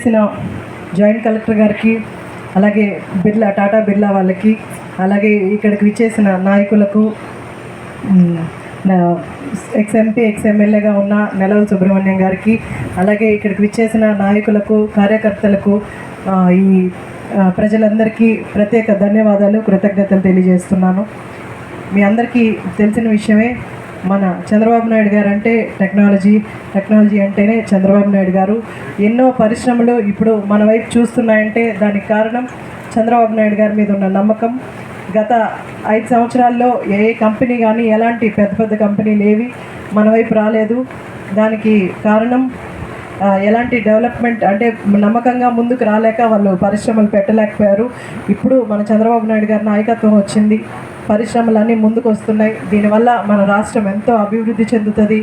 చేసిన joint collector గారికి అలాగే బిర్లా టాటా బిర్లా వాళ్ళకి అలాగే ఇక్కడికి విచ్చేసిన నాయకులకు ఎక్స్ఎంపీ నా- ఎక్స్ ఎంపీ ఎక్స్ ఎమ్మెల్యేగా ఉన్న నెలవు సుబ్రహ్మణ్యం గారికి అలాగే ఇక్కడికి విచ్చేసిన నాయకులకు కార్యకర్తలకు ఈ ప్రజలందరికీ ప్రత్యేక ధన్యవాదాలు కృతజ్ఞతలు తెలియజేస్తున్నాను. మీ అందరికీ తెలిసిన విషయమే మన చంద్రబాబు నాయుడు గారు అంటే టెక్నాలజీ టెక్నాలజీ అంటేనే చంద్రబాబు నాయుడు గారు. ఎన్నో పరిశ్రమలు ఇప్పుడు మన వైపు చూస్తున్నాయంటే దానికి కారణం చంద్రబాబు నాయుడు గారి మీద ఉన్న నమ్మకం. గత ఐదు సంవత్సరాల్లో ఏ ఏ కంపెనీ కానీ ఎలాంటి పెద్ద పెద్ద కంపెనీలు ఏవి మన వైపు రాలేదు. దానికి కారణం ఎలాంటి డెవలప్మెంట్ అంటే నమ్మకంగా ముందుకు రాలేక వాళ్ళు పరిశ్రమలు పెట్టలేకపోయారు. ఇప్పుడు మన చంద్రబాబు నాయుడు గారి నాయకత్వం వచ్చింది. పరిశ్రమలన్నీ ముందుకు వస్తున్నాయి దీనివల్ల మన రాష్ట్రం ఎంతో అభివృద్ధి చెందుతుంది.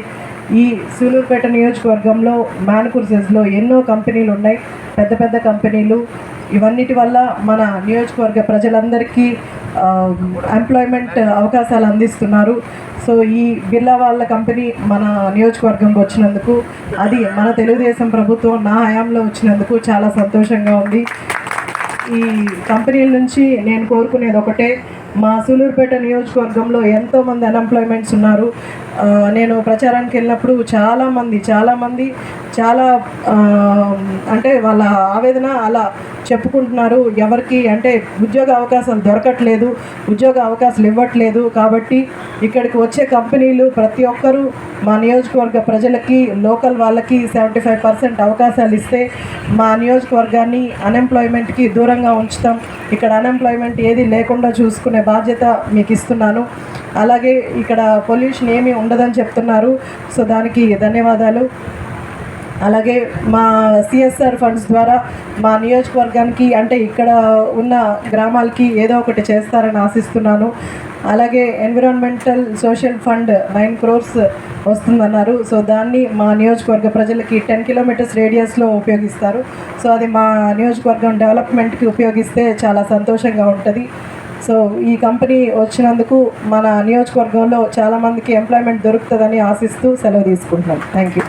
ఈ సూలూరుపేట నియోజకవర్గంలో మ్యానుకుర్సెస్లో ఎన్నో కంపెనీలు ఉన్నాయి పెద్ద పెద్ద కంపెనీలు. ఇవన్నిటి వల్ల మన నియోజకవర్గ ప్రజలందరికీ ఎంప్లాయ్మెంట్ అవకాశాలు అందిస్తున్నారు. సో ఈ బిర్లా వాళ్ళ కంపెనీ మన నియోజకవర్గంకి వచ్చినందుకు అది మన తెలుగుదేశం ప్రభుత్వం నా హయాంలో వచ్చినందుకు చాలా సంతోషంగా ఉంది. ఈ కంపెనీల నుంచి నేను కోరుకునేది ఒకటే మా సూలూరుపేట నియోజకవర్గంలో ఎంతోమంది అన్ఎంప్లాయ్మెంట్స్ ఉన్నారు. నేను ప్రచారానికి వెళ్ళినప్పుడు చాలామంది చాలామంది చాలా అంటే వాళ్ళ ఆవేదన అలా చెప్పుకుంటున్నారు. ఎవరికి అంటే ఉద్యోగ అవకాశాలు దొరకట్లేదు ఉద్యోగ అవకాశాలు ఇవ్వట్లేదు కాబట్టి ఇక్కడికి వచ్చే కంపెనీలు ప్రతి ఒక్కరూ మా నియోజకవర్గ ప్రజలకి లోకల్ వాళ్ళకి సెవెంటీ ఫైవ్ పర్సెంట్ అవకాశాలు ఇస్తే మా నియోజకవర్గాన్ని అన్ఎంప్లాయ్మెంట్కి దూరంగా ఉంచుతాం. ఇక్కడ అన్ఎంప్లాయ్మెంట్ ఏది లేకుండా చూసుకునే బాధ్యత మీకు ఇస్తున్నాను. అలాగే ఇక్కడ పొల్యూషన్ ఏమీ ఉండదని చెప్తున్నారు. సో దానికి ధన్యవాదాలు. అలాగే మా సిఎస్ఆర్ ఫండ్స్ ద్వారా మా నియోజకవర్గానికి అంటే ఇక్కడ ఉన్న గ్రామాలకి ఏదో ఒకటి చేస్తారని ఆశిస్తున్నాను. అలాగే environmental social fund nine crores వస్తుందన్నారు. So దాన్ని మా నియోజకవర్గ ప్రజలకి టెన్ కిలోమీటర్స్ రేడియస్లో ఉపయోగిస్తారు. సో అది మా నియోజకవర్గం డెవలప్మెంట్కి ఉపయోగిస్తే చాలా సంతోషంగా ఉంటుంది. సో ఈ కంపెనీ వచ్చినందుకు మన నియోజకవర్గంలో చాలామందికి ఎంప్లాయ్మెంట్ దొరుకుతుందని ఆశిస్తూ సెలవు తీసుకుంటున్నాం. Thank you